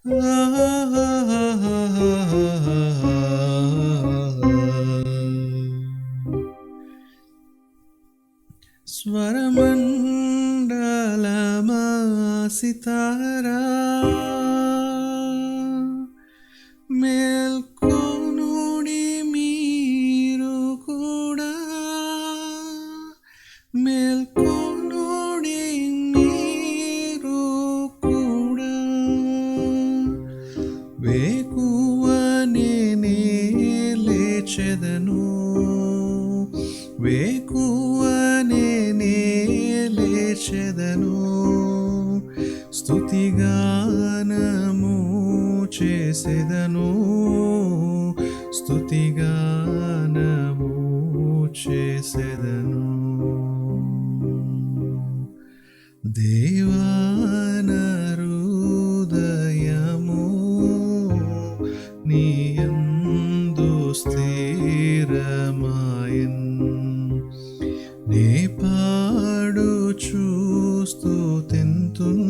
स्वरमण्डलमा सितारा मेल्कोनुडि मीरु कूडा मेल् లేచెదను వేకువనే లేచెదను. స్తుతిగానము చేసెదను. స్తుతిగానము చేసెదను. దేవాన హృదయము నీయందు స్థిరమాయన్. నీ పాడు చూస్తూ తెంతున్